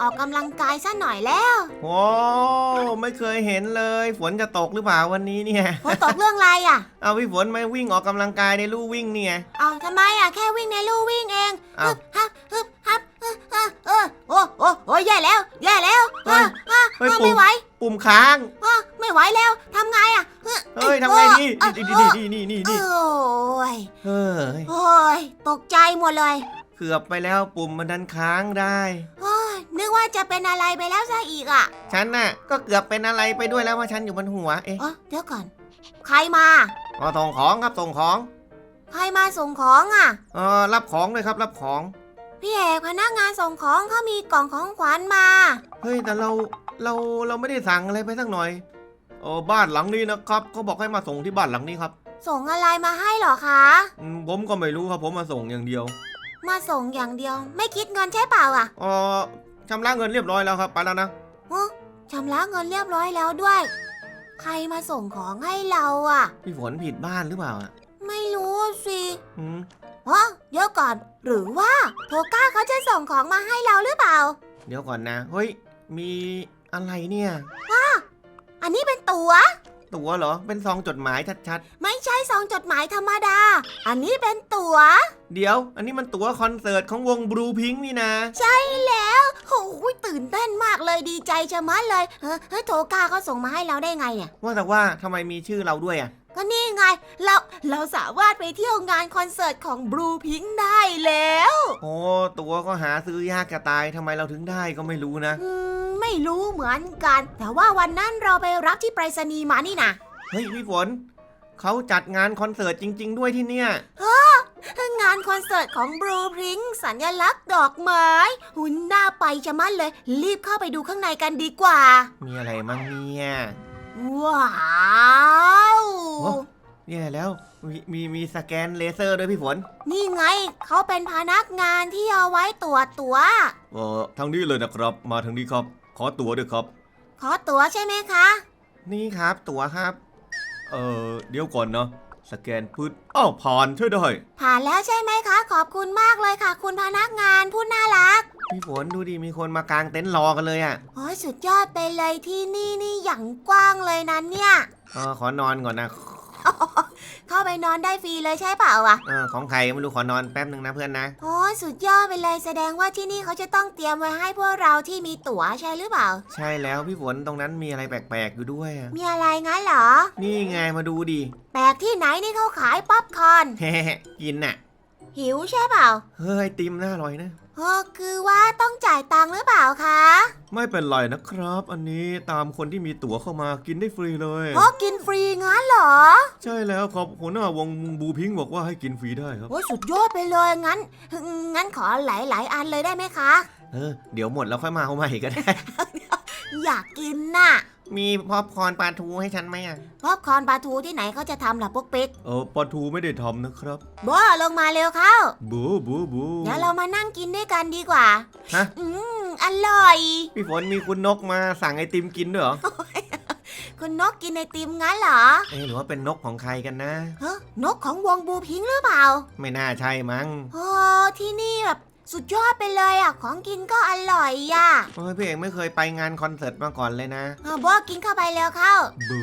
ออกกำลังกายซะหน่อยแล้วโอ้ไม่เคยเห็นเลย ฝนจะตกหรือเปล่าวันนี้เนี่ย ฝนตกเรื่องอะไรอะ เอาพี่ฝนมาวิ่งออกกำลังกายในลู่วิ่งเนี่ย เอาทำไมอะแค่วิ่งในลู่วิ่งเองเอ้าฮึบฮับฮึบฮับเออเออเออโอ้โอ้โอ้แย่แล้วแย่แล้วเออเออเฮ้ยเออปุ่ไม่มไหวปุ่มค้าง เออไม่ไหวแล้วทำไงอะเออเฮ้ยทำไงนี่เออนี่เออนี่นี่นี่เอนี่อโอ้ยเฮ้ยโอ้ยตกใจหมดเลย เกือบไปแล้วปุ่มมันดันค้างได้ โอ้ยนึกว่าจะเป็นอะไรไปแล้วซะอีกอะฉันน่ะ ก็เกือบเป็นอะไรไปด้วยแล้วว่าฉันอยู่บนหัว เอ๊ะเออเดี๋ยวก่อน ใครมา อ๋อส่งของครับส่งของใครมาส่งของอะ เออรับของเลยครับรับของ พี่เอกพนักงานส่งของเขามีกล่องของขวัญมา เฮ้ยแต่เราเราเราไม่ได้สั่งอะไรไปสักหน่อยโอ้บ้านหลังนี้นะครับเขาบอกให้มาส่งที่บ้านหลังนี้ครับส่งอะไรมาให้เหรอคะ อืมผมก็ไม่รู้ครับผมมาส่งอย่างเดียว มาส่งอย่างเดียว ไม่คิดเงินใช่เปล่าอะเออชำระเงินเรียบร้อยแล้วครับไปแล้วนะฮะชำระเงินเรียบร้อยแล้วด้วย ใครมาส่งของให้เราอะ พี่ฝนผิดบ้านหรือเปล่าอะไม่รู้สิอืมฮะเดี๋ยวก่อน หรือว่าโทก้าเขาจะส่งของมาให้เราหรือเปล่า เดี๋ยวก่อนนะ เฮ้ย มีอะไรเนี่ย อันนี้เป็นตั๋ว ตั๋วเหรอ เป็นซองจดหมายชัดไม่ใช่ซองจดหมายธรรมดา อันนี้เป็นตั๋ว ๆ เดี๋ยว อันนี้มันตั๋วคอนเสิร์ตของวงบลูพิงนี่นะ ใช่แล้วโอ้ยตื่นเต้นมากเลยดีใจชะมัดเลยเฮ้ยเฮ้ยโทก้าเขาส่งมาให้เราได้ไงเนี่ย ว่าแต่ว่าทำไมมีชื่อเราด้วยอะ ก็นี่ไง เราเราสามารถไปเที่ยวงานคอนเสิร์ตของบลูพิงได้แล้ว โอ้ตั๋วก็หาซื้อยากกระตายทำไมเราถึงได้ก็ไม่รู้นะ อืม ไม่รู้เหมือนกัน แต่ว่าวันนั้นเราไปรับที่ไปรษณีย์มานี่นะเฮ้ยพี่ฝนเขาจัดงานคอนเสิร์ตจริง ๆ ด้วยที่เนี่ย งานคอนเสิร์ตของบลูพิงสัญลักษณ์ดอกไม้ หุ่นหน้าไปชะมัดเลย รีบเข้าไปดูข้างในกันดีกว่า มีอะไรมั่งเนี่ยว้าวโอ้เนี่ยแล้วมีมีมีสแกนเลเซอร์ด้วยพี่ฝน นี่ไงเขาเป็นพนักงานที่เอาไว้ตรวจตัว เออทางนี้เลยนะครับ มาทางนี้ครับ ขอตั๋วด้วยครับ ขอตั๋วใช่ไหมคะ นี่ครับตั๋วครับ เออเดี๋ยวก่อนเนาะสแกนพืชอ้าวผ่านใช่ได้ผ่านแล้วใช่ไหมคะ ขอบคุณมากเลยค่ะ คุณพนักงานผู้น่ารัก พี่ฝนดูดิมีคนมากางเต็นท์รอกันเลยอะ่ะโอ้ยสุดยอดไปเลยที่นี่นี่อย่างกว้างเลยนะเนี่ย เออขอนอนก่อนนะ เข้าไปนอนได้ฟรีเลยใช่เปล่าอะเออของใครไม่รู้ขอนอนแป๊บหนึ่งนะเพื่อนนะโอ้ยสุดยอดไปเลยแสดงว่าที่นี่เขาจะต้องเตรียมไว้ให้พวกเราที่มีตั๋วใช่หรือเปล่า ใช่แล้วพี่ฝนตรงนั้นมีอะไรแปลกๆอยู่ด้วยอะมีอะไรงั้นเหรอ นี่ไงมาดูดิแปลกที่ไหนนี่เขาขายป๊อปคอร์นเฮ้กินน่ะหิวใช่เปล่า เฮ้ยติมน่าอร่อยนะ เออคือว่าต้องจ่ายตังค์หรือเปล่าคะไม่เป็นไรนะครับ อันนี้ตามคนที่มีตั๋วเข้ามากินได้ฟรีเลย เพราะกินฟรีงั้นเหรอใช่แล้วครับหัวหน้าวงบูพิงค์บอกว่าให้กินฟรีได้ครับ โอ้ยสุดยอดไปเลยงั้น งั้นขอหลายๆ อันเลยได้ไหมคะ เออเดี๋ยวหมดแล้วค่อยมาเอาใหม่ก็ได้ อยากกินน่ะ มีพอปคอร์นปลาทูให้ฉันไหมอะป๊อปคอร์นปลาทูที่ไหนเขาจะทำล่ะปุ๊กปิ๊กเออปลาทูไม่ได้ทำนะครับบ้าลงมาเร็วเข้าบูบูบูเดี๋ยวเรามานั่งกินด้วยกันดีกว่าฮะอืมอร่อย พี่ฝนมีคุณนกมาสั่งไอติมกินด้วยเหรอคุณนกกินไอติมงั้นเหรอเอ๊ะหรือว่าเป็นนกของใครกันนะ เฮ้นกของวงบูพิงค์หรือเปล่า ไม่น่าใช่มั้งโอ้ที่นี่แบบ สุดยอดไปเลยอะ ของกินก็อร่อยอะเฮ้ยพี่เอกไม่เคยไปงานคอนเสิร์ตมาก่อนเลยนะอะบอกกินเข้าไปแล้วเข้า บู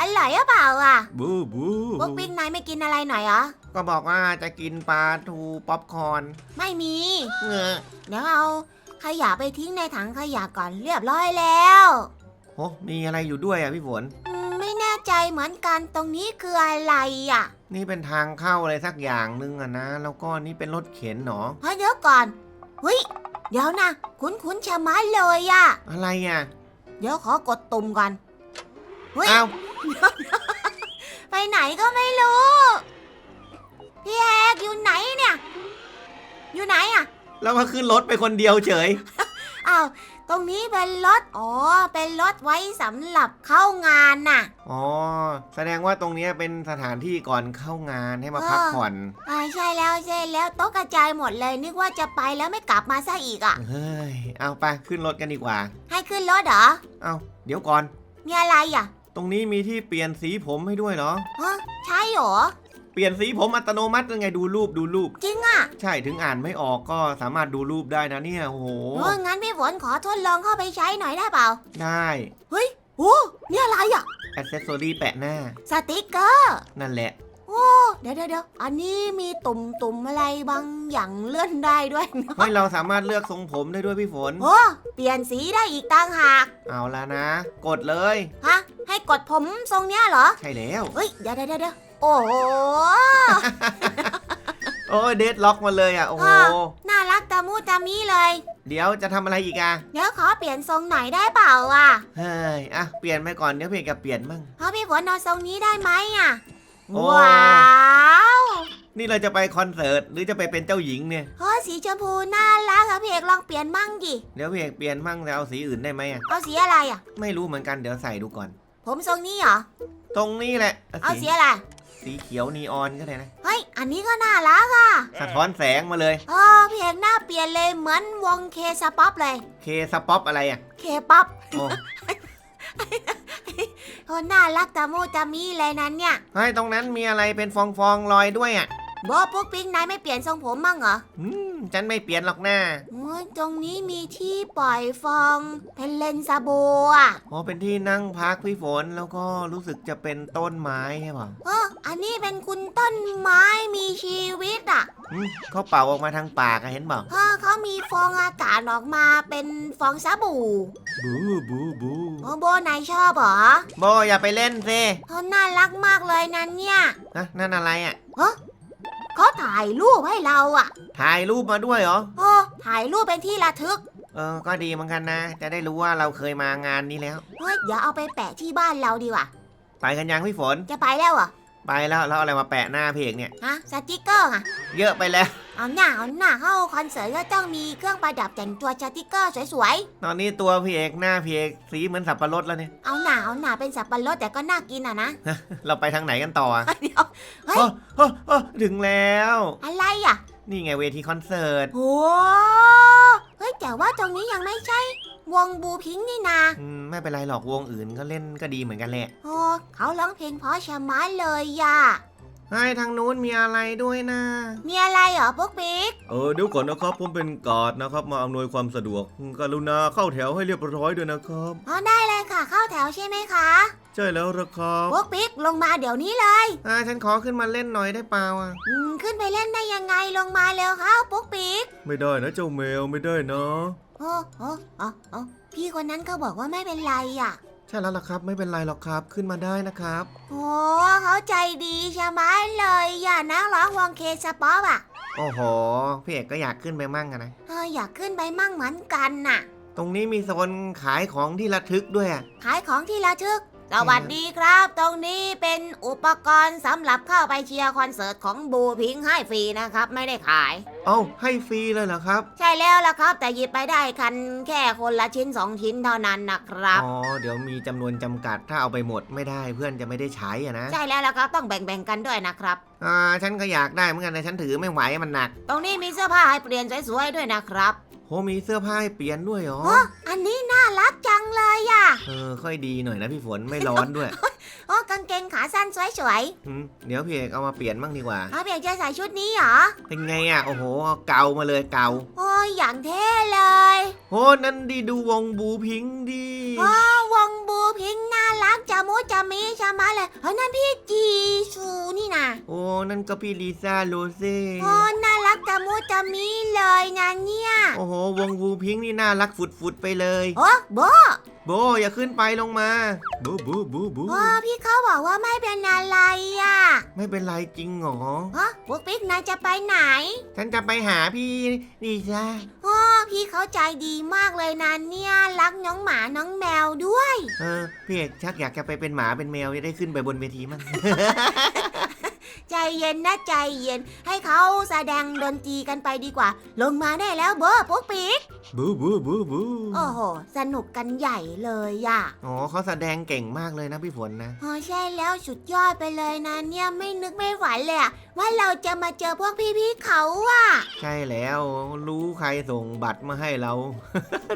อร่อยหรือเปล่าอะ บูบูพวกปิ๊กนายไม่กินอะไรหน่อยเหรอ ก็บอกว่าจะกินปลาทูป๊อปคอร์นไม่มี เงอะเดี๋ยวเอาขยะไปทิ้งในถังขยะก่อนเรียบร้อยแล้ว โอ้มีอะไรอยู่ด้วยอะพี่ฝน อืมไม่แน่ ใจเหมือนกันตรงนี้คืออะไรอะนี่เป็นทางเข้าอะไรสักอย่างหนึงอะนะ แล้วก็นี่เป็นรถเข็นเนาะเฮ้ยเดี๋ยวก่อนเฮ้ยเดี๋ยวนะ คุ้นๆชะมัดเลยอะ อะไรอะ เดี๋ยวขอกดตุ่มก่อนเฮ้ยอ้าวไปไหนก็ไม่รู้ พี่แอกอยู่ไหนเนี่ย อยู่ไหนอะ แล้วมาขึ้นรถไปคนเดียวเฉย อ้าว ตรงนี้เป็นรถอ๋อ เป็นรถไว้สำหรับเข้างานน่ะ อ๋อ แสดงว่าตรงเนี้ยเป็นสถานที่ก่อนเข้างานให้มาพักผ่อน อ่าใช่แล้วใช่แล้วโต๊ะกระจายหมดเลยนึกว่าจะไปแล้วไม่กลับมาซะอีกอะ เฮ้ย เอาไปขึ้นรถกันดีกว่า ให้ขึ้นรถเหรอ เอาเดี๋ยวก่อน มีอะไรอะตรงนี้มีที่เปลี่ยนสีผมให้ด้วยเหรอ ฮะใช่เหรอ เปลี่ยนสีผมอัตโนมัติยังไงดูรูปดูรูป จริงอะใช่ถึงอ่านไม่ออกก็สามารถดูรูปได้นะเนี่ยโอ้โหโอ้งั้นพี่ฝนขอทดลองเข้าไปใช้หน่อยได้เปล่า ได้เฮ้ยโอ้นี่อะไรอะอ c เซสซอรี่แปะหน้า สติกเกอร์ นั่นแหละ โอ้เดี๋ยวเดี๋ยวเดี๋ยวอันนี้มีตุ่มตุ่มอะไรบางอย่างเลื่อนได้ด้วยเฮ้ยเราสามารถเลือกทรงผมได้ด้วยพี่ฝน โอ้เปลี่ยนสีได้อีกต่างหาก เอาละนะ กดเลย ฮะ ให้กดผมทรงเนี้ยเหรอ ใช่แล้ว เฮ้ย เดี๋ยวเดี๋ยวเดี๋ยว โอ้โห โอ้ยเดดล็อกมาเลยอะ โอ้โหอ่าน่ารักตามูตามีเลย เดี๋ยวจะทำอะไรอีกอะ เดี๋ยวขอเปลี่ยนทรงหน่อยได้เปล่าอะเฮ้ย อะ เปลี่ยนไปก่อน เดี๋ยวเพจกับเปลี่ยนมั่ง เพราะพี่ฝนเอาทรงนี้ได้ไหมอะ โอ้ ว้าวนี่เราจะไปคอนเสิร์ตหรือจะไปเป็นเจ้าหญิงเนี่ย เฮ้ยสีชมพูน่ารักอะพี่เอกลองเปลี่ยนมั่งดิ เดี๋ยวเพจเปลี่ยนมั่งแต่เอาสีอื่นได้ไหมอะ เอาสีอะไรอะ ไม่รู้เหมือนกัน เดี๋ยวใส่ดูก่อน ผมทรงนี้เหรอ ตรงนี้แหละเอาสีอะไร สีเขียวนีออนก็ได้นะ เฮ้ย อันนี้ก็น่ารักอะสะท้อนแสงมาเลยเออพี่เอกหน้าเปลี่ยนเลยเหมือนวงเคสป๊อปเลย เคสป๊อปอะไรอะเคป๊อปโอ้โอ้น่ารักตามูตามีเลยนั้นเนี่ยเฮ้ยตรงนั้นมีอะไรเป็นฟองฟองๆลอยด้วยอะโบปุ๊กปิ๊กนายไม่เปลี่ยนทรงผมมั่งเหรออืมฉันไม่เปลี่ยนหรอกหน้าโอ้ยตรงนี้มีที่ปล่อยฟอง เป็นเลนซาโบอะอ๋อเป็นที่นั่งพักพี่ฝนแล้วก็รู้สึกจะเป็นต้นไม้ใช่ป่ะเออ อันนี้เป็นคุณต้นไม้มีชีวิตอะอืมเขาเป่าออกมาทางปากอะเห็นเปล่าเออเขามีฟองอากาศออกมาเป็นฟองสบู่บูบูบูโอ้โบนายชอบเหรอโบอย่าไปเล่นซิเขาน่ารักมากเลยนั้นเนี่ยนะนั่นอะไรอะเขาถ่ายรูปให้เราอะถ่ายรูปมาด้วยเหรอ โอ้ถ่ายรูปเป็นที่ระทึกเออ ก็ดีเหมือนกันนะ จะได้รู้ว่าเราเคยมางานนี้แล้ว เฮ้ยเดี๋ยวเอาไปแปะที่บ้านเราดีกว่า ไปกันยังพี่ฝน จะไปแล้วเหรอ ไปแล้วแล้วเอาอะไรมาแปะหน้าเพจเนี่ย ฮะสติกเกอร์อะเยอะไปแล้ว เอาหน้าเอาหน้าเข้าคอนเสิร์ตก็ต้องมีเครื่องประดับแต่งตัวสติกเกอร์สวยตอนนี้ตัวพี่เอกหน้าพี่เอกสีเหมือนสับปะรดแล้วเนี่ย ๆ เอาหน้าเอาหน้าเป็นสับปะรดแต่ก็น่ากินอะนะ เราไปทางไหนกันต่ออะเดี๋ยว เฮ้ย โอ้โอ้โอ้ถึงแล้ว อะไรอะนี่ไงเวทีคอนเสิร์ตโอ้เฮ้ยแต่ว่าตรงนี้ยังไม่ใช่ วงบูพิงค์นี่นาอืมไม่เป็นไรหรอกวงอื่นก็เล่นก็ดีเหมือนกันแหละโอ้เขาร้องเพลงเพราะชะมัดเลยย่ะให้ทางนู้นมีอะไรด้วยนะ มีอะไรเหรอปุ๊กปิ๊ก เออเดี๋ยวก่อนนะครับผมเป็นการ์ดนะครับมาอำนวยความสะดวกกรุณาเข้าแถวให้เรียบร้อยด้วยนะครับ อ๋อได้เลยค่ะ เข้าแถวใช่ไหมคะ ใช่แล้วละครับปุ๊กปิ๊กลงมาเดี๋ยวนี้เลย อ่าฉันขอขึ้นมาเล่นหน่อยได้เปล่าอะอืมขึ้นไปเล่นได้ยังไงลงมาเร็วเข้าปุ๊กปิ๊ก ไม่ได้นะเจ้าแมวไม่ได้นะโอ้โอ้โอ้โอ้พี่คนนั้นก็บอกว่าไม่เป็นไรอะ ใช่แล้วล่ะครับ ไม่เป็นไรหรอกครับขึ้นมาได้นะครับ โอ้เขาใจดีชะมัดเลยอย่านักร้องวงเคสป๊อปอะโอ้โหพี่เอกก็อยากขึ้นไปมั่งอะนะ เอออยากขึ้นไปมั่งเหมือนกันน่ะ ตรงนี้มีโซนขายของที่ระทึกด้วยอะ ขายของที่ระทึก สวัสดีครับ ตรงนี้เป็นอุปกรณ์สำหรับเข้าไปเชียร์คอนเสิร์ตของบูพิงค์ให้ฟรีนะครับ ไม่ได้ขาย เอ้าให้ฟรีเลยเหรอครับ ใช่แล้วล่ะครับ แต่หยิบไปได้คันแค่คนละชิ้นสองชิ้นเท่านั้นนะครับ อ๋อ เดี๋ยวมีจำนวนจำกัดถ้าเอาไปหมดไม่ได้เพื่อนจะไม่ได้ใช้อะนะ ใช่แล้วล่ะครับต้องแบ่งๆกันด้วยนะครับ อ่า ฉันก็อยากได้เหมือนกันแต่ฉันถือไม่ไหวมันหนัก ตรงนี้มีเสื้อผ้าให้เปลี่ยนสวยๆด้วยนะครับโห มีเสื้อผ้าให้เปลี่ยนด้วยเหรอ โอ้อันนี้น่ารักจังเลยอะเออ ค่อยดีหน่อยนะพี่ฝนไม่ร้อนด้วยโอ้กางเกงขาสั้นสวยอืมเดี๋ยวพี่เอกเอามาเปลี่ยนบ้างดีกว่า ๆเอาเพียงจะใส่ชุดนี้เหรอ เป็นไงอะ โอ้โหเอาเกามาเลยเกาโอ้ยอย่างเท่เลยโอ้นั่นดีดูวงบูพิงค์ดี ว้าววงบูพิงค์น่ารักจะ มูจะมีชะมัดเลยเฮ้ยนั่นพี่จีซูนี่นะโอ้นั่นก็พี่ลิซ่าโรเซ่โอ้น่ารักจะมูจะมีเลยนะเนี่ย โอ้โหวงบูพิงค์นี่น่ารักฝุดๆไปเลยโอ้โบโบอย่าขึ้นไปลงมาบูบูบูบูโอ้พี่เขาบอกว่าไม่เป็นอะไรอะไม่เป็นไรจริงเหรอฮะปุ๊กปิ๊กนายจะไปไหน ฉันจะไปหาพี่ลิซ่าโอ้ พี่เขาใจดีมากเลยนะเนี่ยรักน้องหมาน้องแมวด้วย เออพี่เอกชักอยากจะไปเป็นหมาเป็นแมวจะได้ขึ้นไปบนเวทีมั้ง ใจเย็นนะใจเย็น ให้เขาแสดงดนตรีกันไปดีกว่า ลงมาได้แล้วเบอร์ปุ๊กปิ๊กบูบูบูบูโอ้โห สนุกกันใหญ่เลยอะอ๋อเขาแสดงเก่งมากเลยนะพี่ฝนนะโอ้ใช่แล้วสุดยอดไปเลยนะเนี่ยไม่นึกไม่ฝันเลยอะว่าเราจะมาเจอพวกพี่ๆเขาอะใช่แล้วรู้ใครส่งบัตรมาให้เรา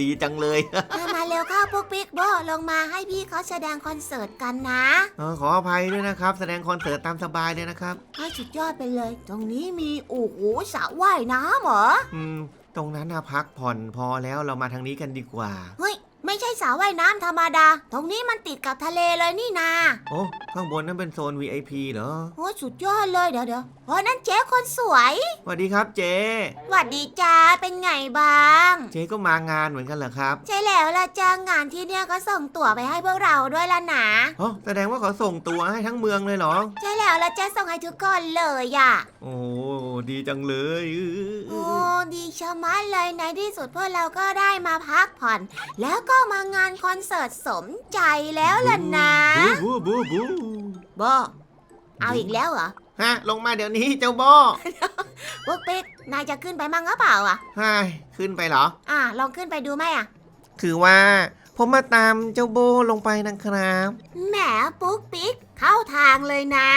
ดีจังเลย มามาเร็วเข้าปุ๊กปิ๊กโบลงมาให้พี่เขาแสดงคอนเสิร์ตกันนะ เออขออภัยด้วยนะครับ แสดงคอนเสิร์ตตามสบายเลยนะครับให้สุดยอดไปเลย ตรงนี้มีโอ้โหสระว่ายน้ำเหรอ อืม ตรงนั้นนะพักผ่อนพอแล้วเรามาทางนี้กันดีกว่า เฮ้ยไม่ ใช่สระว่ายน้ำธรรมดา ตรงนี้มันติดกับทะเลเลยนี่นาโอ้ข้างบนนั้นเป็นโซน VIP เหรอโอ้สุดยอดเลยเดี๋ยวเดี๋ยวโอ้นั่นเจ๊คนสวยสวัสดีครับเจ๊หวัดดีจ้าเป็นไงบ้าง เจ๊ก็มางานเหมือนกันเหรอครับใช่แล้วละจ้างานที่เนี่ยก็ส่งตั๋วไปให้พวกเราด้วยละนะอ๋อแสดงว่าเขาส่งตัวให้ทั้งเมืองเลยเหรอ ใช่แล้วละจ้าส่งให้ทุกคนเลยอะโอ้ดีจังเลยอื้อโอ้ดีชะมัดเลยในที่สุดพวกเราก็ได้มาพักผ่อน แล้วก็มางานคอนเสิร์ตสมใจแล้วล่ะนะ บูบูบูโบเอาอีกแล้วเหรอ ฮะ ลงมาเดี๋ยวนี้เจ้าโบปุ๊กปิ๊กนายจะขึ้นไปมั่งหรือเปล่าอะฮายขึ้นไปเหรอ อะ ลองขึ้นไปดูไหมอะ คือว่าผมมาตามเจ้าโบลงไปนะครับ แหมปุ๊กปิ๊กเข้าทางเลยนะ